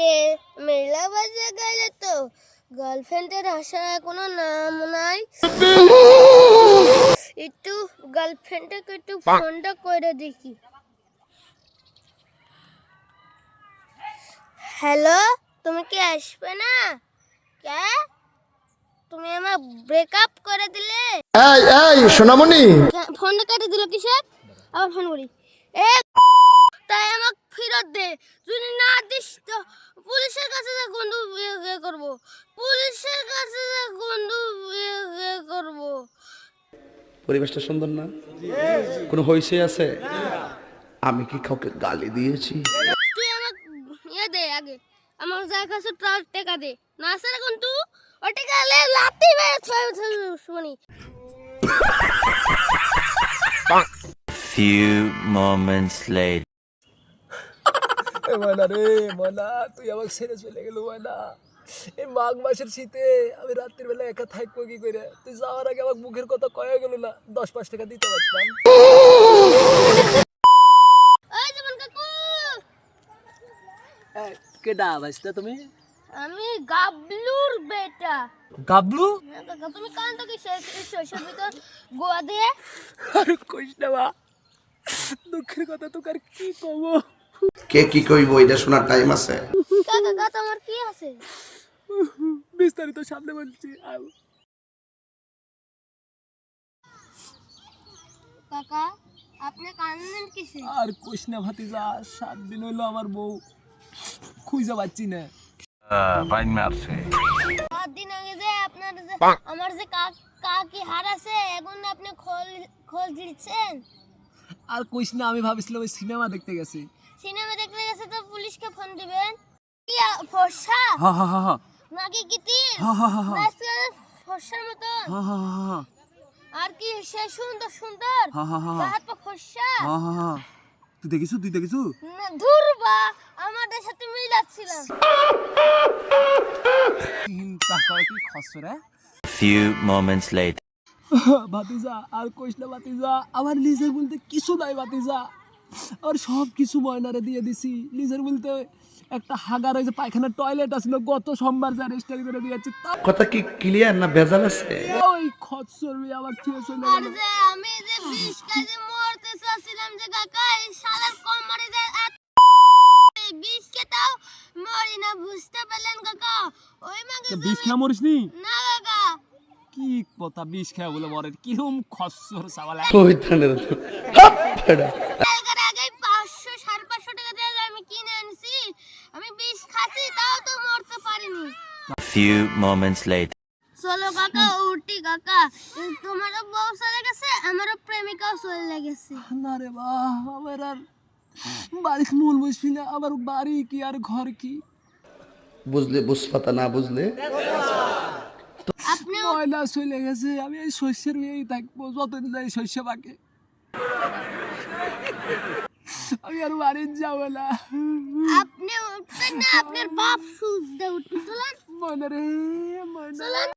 রে মেলা বাজে গেলে তো। গার্লফ্রেন্ডের আসার কোনো নাম নাই। একটু গার্লফ্রেন্ডকে একটু ফোনটা করে দেখি। হ্যালো তুমি কি আসবে না? কে? তুমি আমার ব্রেকআপ করে দিলে? এই এই সোনামণি। ফোনটা কেটে দিল কিসের? আবার ফোন করি। এ তাই আমাকে ফেরত দে। তো পুলিশের কাছে যা গন্ধু বিয়ে করব। পুলিশের কাছে যা গন্ধু বিয়ে বিয়ে করব। পরিবেশটা সুন্দর না? কোনো হইসে আছে? আমি কি কাউকে গালি দিয়েছি? তুই আমাকে ইয়ে দে আগে। আমার যা কাছে তার টাকা দে। না স্যার এখন তুই ও টাকা লে লাতি মেরে ছয় শুনি। Few moments later. ময়না রে ময়না তুই আমাকে ছেড়ে চলে গেল ময়না এই মাঘ মাসের শীতে আমি রাত্রির বেলা একা থাকব কি করে? তুই যাওয়ার আগে আমার মুখের কথা কয়ে গেল না দশ পাঁচ টাকা দিতে পারতাম। কেডা ভাইস্তা তুমি? আমি গাবলুর বেটা। গাবলু? হ্যাঁ তুমি কান তো কি শৈশব ভিতর গোয়া দিয়ে। আর কইস না বা দুঃখের কথা তোকে আর কি কব? কে কি কইব এটা শোনার টাইম আছে। কাকা কাকা তোমার কি আছে? বিস্তারিত সামনে বলছি আও। কাকা আপনি কান্দেন কিসে? আর কইস না ভাতিজা সাত দিন হইল আমার বউ খুঁজে পাচ্ছি না। সাত দিন আগে যে আপনার যে আমার যে কা- কাকি হারাছে এখন আপনি খোঁজ খোঁজ দিচ্ছেন? আর কইস না আমি ভাবছিলাম ওই সিনেমা দেখতে গেছি। সিনেমা দেখতে গেছে তো পুলিশকে ফোন দিবেন কি ফর্সা হা হা হা নাকি গিতির হা হা হা ফর্সার মতন হা হা হা আর কি সে সুন্দর সুন্দর হা হা হা হা হাত পা ফর্সা হা হা হা তুই দেখিছু তুই দেখিছু না ধুরবা আমাদের সাথে মিলাচ্ছিলাম চিন্তা করে কি খসরে Few moments later. ভাতিজা আর কইস না ভাতিজা আমার নিজের বলতে কিছু নাই ভাতিজা আর সব কিছু ময়নারে দিয়ে দিছি। নিজের বলতে একটা হাগার ওই যে পায়খানার টয়লেট আছিল গত সোমবার যা রেজিস্টার করে দিয়েছি কথা কি ক্লিয়ার না ভেজাল আছে? ওই খসর আমার ছেড়ে চলে গেল। আমি যে বিষ কেজি মরতে চাচ্ছিলাম যে কাকা এই শালার কোমরে যে খেতাও মরি না বুঝতে পারলেন কাকা? ওই মাগে বিষ খেয়ে মরিস নি না কাকা। কি কথা বিষ খেয়ে বলে মরে কিরম খসর সাবালা। ওই ধানের তো হাপ ফেড়া। কালকের আগে পাঁচশো সাড়ে পাঁচশো টাকা দিয়ে আমি কিনে আনছি আমি বিষ খাচ্ছি তাও তো মরতে পারিনি Few moments later. চলো কাকা উঠি কাকা। তোমারও বউ চলে গেছে আমারও প্রেমিকাও চলে গেছে। না রে বাহ আমার আর বাড়ির মূল বুঝবি না আমার বাড়ি কি আর ঘর কি? বুঝলে বুঝপাতা না বুঝলে? আপনি ময়লা চলে গেছে আমি এই শস্যের মেয়েই থাকব যতদিন যাই শস্য পাকে। আমি আর বাড়ির যাব না। আপনি উঠতেন না আপনার বাপ সুদ দিয়ে উঠতে চলেন। মনে রে মনে চলেন